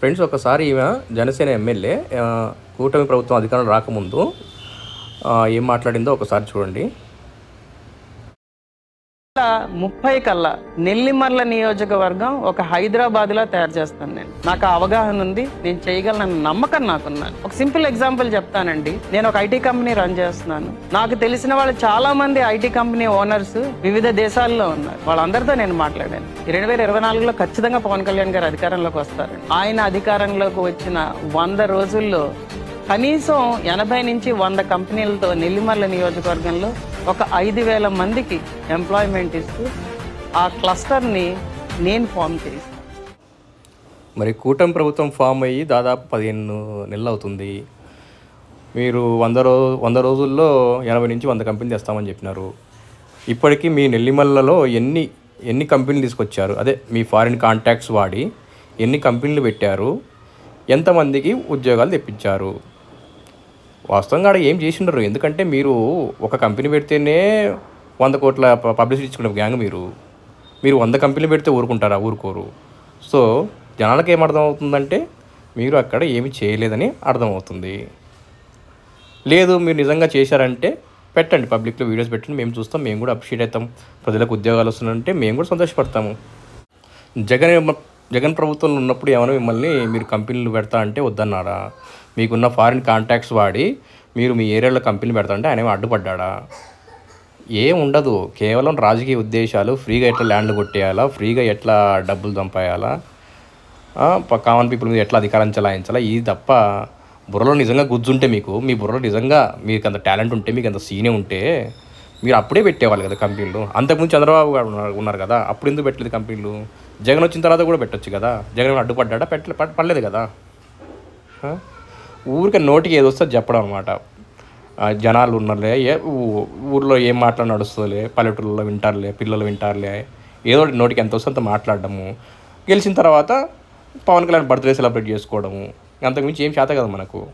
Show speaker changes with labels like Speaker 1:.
Speaker 1: Friends ఒకసారి ఈమె Janasena MLA కూటమి ప్రభుత్వం అధికారం రాకముందు ఏం మాట్లాడిందో ఒకసారి చూడండి.
Speaker 2: ముప్పై కల్లా నెల్లిమర్ల నియోజకవర్గం ఒక హైదరాబాద్ లా తయారు చేస్తాను నేను. నాకు అవగాహన ఉంది నేను చేయగలను నమ్మకం నాకున్నాను ఒక సింపుల్ ఎగ్జాంపుల్ చెప్తానండి. నేను ఒక ఐటీ కంపెనీ రన్ చేస్తున్నాను. నాకు తెలిసిన వాళ్ళు చాలా మంది ఐటీ కంపెనీ ఓనర్స్ వివిధ దేశాల్లో ఉన్నారు. వాళ్ళందరితో నేను మాట్లాడాను. రెండు వేల ఇరవై నాలుగులో ఖచ్చితంగా పవన్ కళ్యాణ్ గారు అధికారంలోకి వస్తారు. ఆయన అధికారంలోకి వచ్చిన వంద రోజుల్లో కనీసం ఎనభై నుంచి వంద కంపెనీలతో నెల్లిమర్ల నియోజకవర్గంలో ఒక ఐదు వేల మందికి ఎంప్లాయ్మెంట్ ఇస్తూ ఆ క్లస్టర్ని నేను ఫామ్ చేస్తాను
Speaker 1: మరి కూటమి ప్రభుత్వం ఫామ్ అయ్యి దాదాపు పదిహేను నెలలు అవుతుంది మీరు వంద రోజు వంద రోజుల్లో ఎనభై నుంచి వంద కంపెనీలు తెస్తామని చెప్పినారు. ఇప్పటికీ మీ నెల్లిమల్లలో ఎన్ని ఎన్ని కంపెనీలు తీసుకొచ్చారు? అదే మీ ఫారిన్ కాంటాక్ట్స్ వాడి ఎన్ని కంపెనీలు పెట్టారు? ఎంతమందికి ఉద్యోగాలు తెప్పించారు? వాస్తవంగా ఆడ ఏం చేసి ఉండరు. ఎందుకంటే మీరు ఒక కంపెనీ పెడితేనే వంద కోట్ల పబ్లిసిటీ ఇచ్చుకునే గ్యాంగ్ మీరు. మీరు వంద కంపెనీలు పెడితే ఊరుకుంటారా ఊరుకోరు. సో జనాలకు ఏం అర్థమవుతుందంటే మీరు అక్కడ ఏమి చేయలేదని అర్థమవుతుంది. లేదు మీరు నిజంగా చేశారంటే పెట్టండి పబ్లిక్లో వీడియోస్ పెట్టండి మేము చూస్తాం మేము కూడా అప్రిషియేట్ అవుతాం ప్రజలకు ఉద్యోగాలు వస్తున్నాయంటే మేము కూడా సంతోషపడతాము. జగన్ జగన్ ప్రభుత్వంలో ఉన్నప్పుడు ఏమైనా మిమ్మల్ని మీరు కంపెనీలు పెడతా అంటే వద్దన్నారా? మీకున్న ఫారిన్ కాంటాక్ట్స్ వాడి మీరు మీ ఏరియాలో కంపెనీలు పెడతా అంటే ఆయన అడ్డుపడ్డా అడ్డుపడ్డాడా? ఏం ఉండదు. కేవలం రాజకీయ ఉద్దేశాలు ఫ్రీగా ఎట్లా ల్యాండ్లు కొట్టేయాలా ఫ్రీగా ఎట్లా డబ్బులు చంపేయాలా కామన్ పీపుల్ మీద ఎట్లా అధికారం చలాయించాలా ఇది తప్ప బుర్రలో నిజంగా గుజ్జుంటే మీకు మీ బుర్రలో నిజంగా మీకు అంత టాలెంట్ ఉంటే మీకు అంత సీనే ఉంటే మీరు అప్పుడే పెట్టేవాళ్ళు కదా కంపెనీలు. అంతకుముందు చంద్రబాబు గారు ఉన్నారు- కదా అప్పుడు ఎందుకు పెట్టలేదు కంపెనీలు? జగన్ వచ్చిన తర్వాత కూడా పెట్టొచ్చు కదా. జగన్ అడ్డుపడ్డా పెట్టలే పడలేదు కదా. ఊరికే నోటికి ఏదో వస్తే చెప్పడం అనమాట జనాలు ఉన్నారులే ఏ ఊర్లో ఏం మాటలు నడుస్తుందిలే పల్లెటూరులో వింటారులే పిల్లలు వింటారులే ఏదో నోటికి ఎంత వస్తే అంత మాట్లాడడము. గెలిచిన తర్వాత పవన్ కళ్యాణ్ బర్త్డే సెలబ్రేట్ చేసుకోవడము. అంతకుమించి ఏం చేత కదా మనకు.